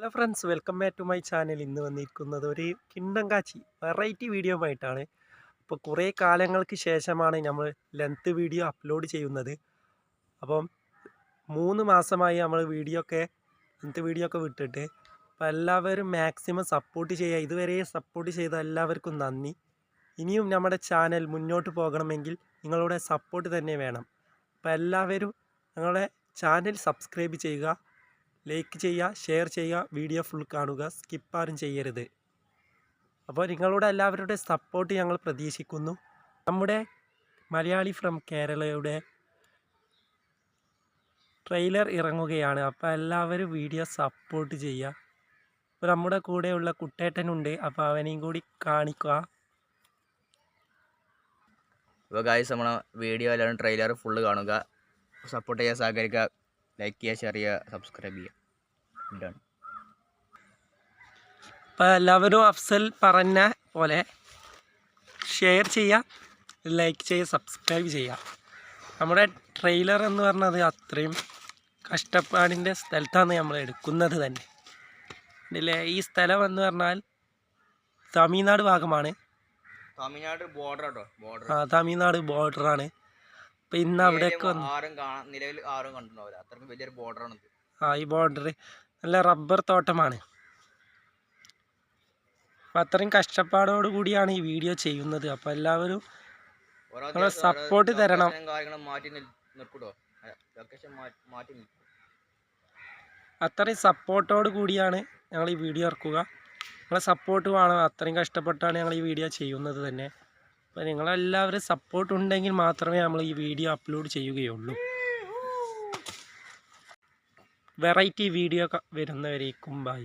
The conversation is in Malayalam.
Hello friends welcome back to my channel ഇന്ന് വന്നിരിക്കുന്നത് ഒരു കിണ്ടം കാച്ചി വെറൈറ്റി വീഡിയോ ആയിട്ടാണ്. അപ്പോൾ കുറേ കാലങ്ങൾക്ക് ശേഷമാണ് നമ്മൾ ലെങ്ത്ത് വീഡിയോ അപ്ലോഡ് ചെയ്യുന്നത്. അപ്പം മൂന്ന് മാസമായി നമ്മൾ വീഡിയോ ഒക്കെ ലെങ്ത്ത് വീഡിയോ ഒക്കെ വിട്ടിട്ട്. അപ്പോൾ എല്ലാവരും മാക്സിമം സപ്പോർട്ട് ചെയ്യുക. ഇതുവരെ സപ്പോർട്ട് ചെയ്ത എല്ലാവർക്കും നന്ദി. ഇനിയും നമ്മുടെ ചാനൽ മുന്നോട്ട് പോകണമെങ്കിൽ നിങ്ങളുടെ സപ്പോർട്ട് തന്നെ വേണം. അപ്പോൾ എല്ലാവരും ഞങ്ങളുടെ ചാനൽ സബ്സ്ക്രൈബ് ചെയ്യുക. ലൈക്ക് ചെയ്യുക ഷെയർ ചെയ്യുക വീഡിയോ ഫുൾ കാണുക സ്കിപ്പാരും ചെയ്യരുത്. അപ്പോൾ നിങ്ങളുടെ എല്ലാവരുടെ സപ്പോർട്ട് ഞങ്ങൾ പ്രതീക്ഷിക്കുന്നു. നമ്മുടെ മലയാളി ഫ്രം കേരളയുടെ ട്രെയിലർ ഇറങ്ങുകയാണ്. അപ്പോൾ എല്ലാവരും വീഡിയോ സപ്പോർട്ട് ചെയ്യുക. അപ്പോൾ നമ്മുടെ കൂടെയുള്ള കുട്ടേട്ടനുണ്ട്. അപ്പോൾ അവനെയും കൂടി കാണിക്കുക. അപ്പോൾ ഗായ്സ് നമ്മളെ വീഡിയോ എല്ലാവരും ട്രെയിലർ ഫുള്ള് കാണുക. സപ്പോർട്ട് ചെയ്യാൻ സഹകരിക്കുക. ലൈക്ക് ചെയ്യുക ഷെയർ ചെയ്യുക സബ്സ്ക്രൈബ് ചെയ്യുക ഡൺ അപ്പോൾ എല്ലാവരും അഫ്സൽ പറഞ്ഞ പോലെ ഷെയർ ചെയ്യുക ലൈക്ക് ചെയ്യുക സബ്സ്ക്രൈബ് ചെയ്യുക നമ്മുടെ ട്രെയിലർ എന്ന് പറഞ്ഞത് അത്രയും കഷ്ടപ്പാടിന്റെ സ്ഥലത്താണ് നമ്മൾ എടുക്കുന്നത് തന്നെ. ഇതിലെ ഈ സ്ഥലം എന്ന് പറഞ്ഞാൽ തമിഴ്നാട് ഭാഗമാണ്. തമിഴ്നാട് ബോർഡർ ബോർഡർ ആ തമിഴ്നാട് ബോർഡറാണ് ഇന്ന് അവിടേക്ക് വന്നു ആരും കാണാൻ നിലവിൽ ആരും കണ്ടിട്ടുണ്ടാവില്ല. വലിയൊരു ബോർഡറാണ് ആ ഈ ബോർഡർ നല്ല റബ്ബർ തോട്ടമാണ്. അപ്പം അത്രയും കഷ്ടപ്പാടോട് കൂടിയാണ് ഈ വീഡിയോ ചെയ്യുന്നത്. അപ്പോൾ എല്ലാവരും സപ്പോർട്ട് ഓരോ support തരണം. അത്രയും സപ്പോർട്ടോട് കൂടിയാണ് ഞങ്ങൾ ഈ വീഡിയോ ഇറക്കുക. നിങ്ങളെ സപ്പോർട്ട് വേണം. അത്രയും കഷ്ടപ്പെട്ടാണ് ഞങ്ങൾ ഈ വീഡിയോ ചെയ്യുന്നത് തന്നെ. അപ്പോൾ നിങ്ങളെല്ലാവരും സപ്പോർട്ട് ഉണ്ടെങ്കിൽ മാത്രമേ നമ്മൾ ഈ വീഡിയോ അപ്ലോഡ് ചെയ്യുകയുള്ളൂ. വെറൈറ്റി വീഡിയോ വരുന്നവരേക്കും ബൈ